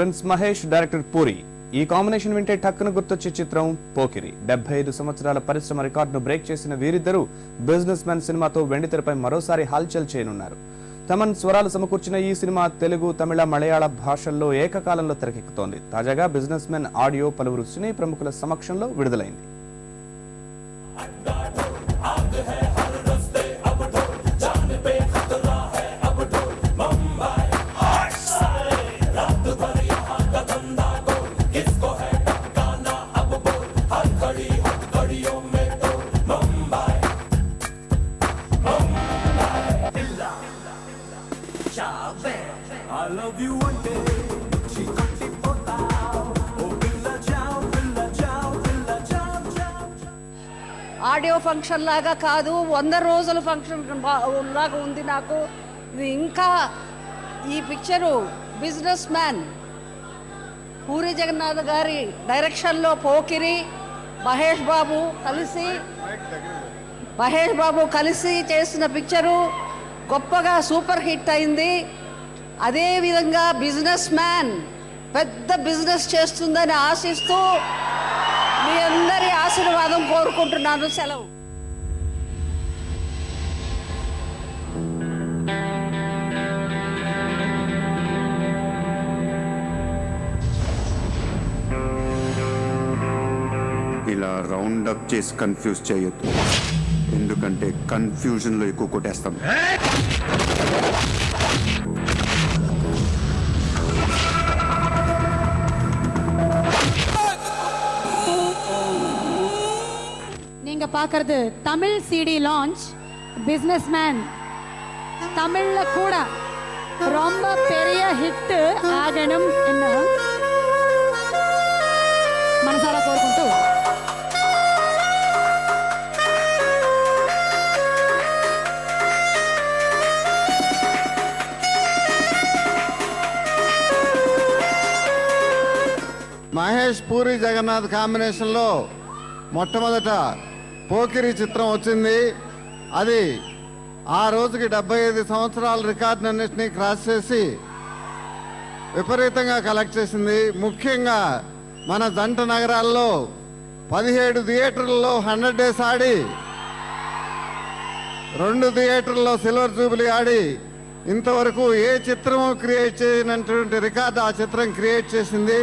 Prince Mahesh director puri. ఈ combination వింటే టక్కున గుర్తొచ్చే చిత్రం పోకిరి. డెబ్బై ఐదు సంవత్సరాల పరిశ్రమ రికార్డును బ్రేక్ చేసిన వీరిద్దరూ బిజినెస్ మ్యాన్ సినిమాతో వెండితెరపై మరోసారి హల్చల్ చేయనున్నారు. తమన్ స్వరాలు సమకూర్చిన ఈ సినిమా తెలుగు తమిళ మలయాళ భాషల్లో ఏకకాలంలో తెరకెక్కుతోంది. తాజాగా బిజినెస్ మెన్ ఆడియో పలువురు సినీ ప్రముఖుల సమక్షంలో విడుదలైంది. ఆడియో ఫంక్షన్ లాగా కాదు వంద రోజుల ఫంక్షన్ లాగా ఉంది నాకు. ఇది ఇంకా ఈ picture business man Puri Jagannath గారి డైరెక్షన్లో పోకిరి మహేష్ బాబు కలిసి మహేష్ బాబు కలిసి చేసిన పిక్చరు గొప్పగా సూపర్ హిట్ అయింది. అదేవిధంగా బిజినెస్ మ్యాన్ పెద్ద బిజినెస్ చేస్తుందని ఆశిస్తూ మీ అందరి ఆశీర్వాదం కోరుకుంటున్నాను. సెలవు. ఇలా రౌండ్ అప్ చేసి కన్ఫ్యూజ్ చేయొద్దు. ఎందుకంటే కన్ఫ్యూజన్లో ఎక్కువ కొట్టేస్తాం. நீங்க பார்க்கறது Tamil CD launch businessman தமிழ்ல கூட ரொம்ப பெரிய హిట్ ఆగడం ఎన్న మనసారా కోరుకుంటూ మహేష్ పూరి జగన్నాథ్ కాంబినేషన్లో మొట్టమొదట పోకిరి చిత్రం వచ్చింది. అది ఆ రోజుకి డెబ్బై ఐదు సంవత్సరాల రికార్డులన్నింటినీ క్రాస్ చేసి విపరీతంగా కలెక్ట్ చేసింది. ముఖ్యంగా మన జంట నగరాల్లో పదిహేడు థియేటర్లలో హండ్రెడ్ డేస్ ఆడి రెండు థియేటర్లో సిల్వర్ జూబిలీ ఆడి ఇంతవరకు ఏ చిత్రము క్రియేట్ చేయనటువంటి రికార్డు ఆ చిత్రం క్రియేట్ చేసింది.